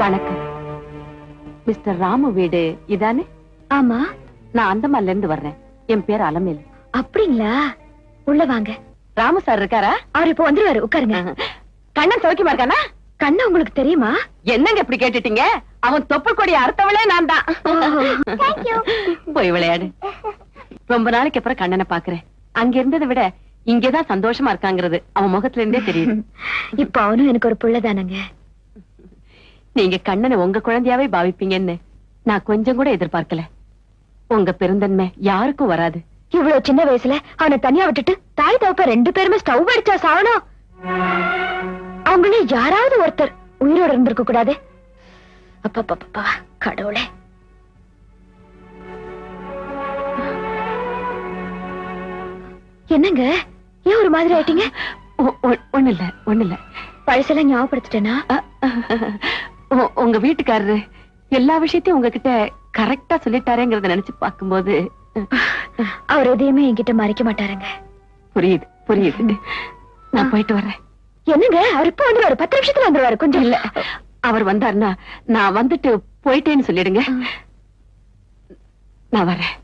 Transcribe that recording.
வணக்கம். மிஸ்டர் ராமு வீடு இதானே? ஆமா. நான் அந்தமான்ல இருந்து வர்றேன். என் பேர் அலமேல். அப்படிங்களா? உள்ள வாங்க. ராமு சார் இருக்காரா? அவர் இப்போ வந்துருவாரு. உட்காருங்க. கண்ணன் சௌக்கியமா இருக்கானா? கண்ணா உங்களுக்கு தெரியுமா? என்னங்க இப்படி கேட்டுட்டீங்க? அவன் தொப்புள் கொடி அறுத்தவளே நான் தான். போய் விளையாடு. ரொம்ப நாளைக்கு அப்புறம் கண்ணனை பாக்குறேன் அங்க இருந்ததை விட இங்கதான் சந்தோஷமா இருக்காங்கிறது. அவன் முகத்துல இருந்தே தெரியுது. இப்ப அவனும் எனக்கு ஒரு புள்ள தானங்க. நீங்க கண்ணனை உங்க குழந்தையாவே பாவிப்பீங்கன்னு நான் கொஞ்சம் கூட எதிர்பார்க்கல. உங்க பெருந்தன்மை யாருக்கும் வராது. இவ்வளவு சின்ன வயசுல அவனை தனியா விட்டுட்டு தாய் தவப்ப ரெண்டு பேருமே ஸ்டவ் அடிச்சா சாவணும் அவங்கள யாராவது ஒருத்தர் உயிரோட இருந்திருக்க கூடாது. அப்பப்பப்பா கடவுளே. என்னங்க? ஏன் ஒரு மாதிரி ஆயிட்டீங்க? ஒண்ணு இல்ல ஒண்ணு இல்ல பழசெல்லாம் ஞாபகப்படுத்திட்டேனா? உங்க வீட்டுக்காரரு எல்லா விஷயத்தையும் உங்ககிட்ட கரெக்டா சொல்லிட்டாரேங்கறத நினைச்சு பார்க்கும்போது அவர் எதையுமே என்கிட்ட மறைக்க மாட்டாருங்க. புரியுது புரியுது. நான் போயிட்டு வர்றேன். என்னங்க? அவர் இப்ப வந்துருவாரு. பத்து நிமிஷத்துல வந்துருவாரு. கொஞ்சம் இல்ல அவர் வந்தாருன்னா நான் வந்துட்டு போயிட்டேன்னு சொல்லிடுங்க. நான் வரேன்.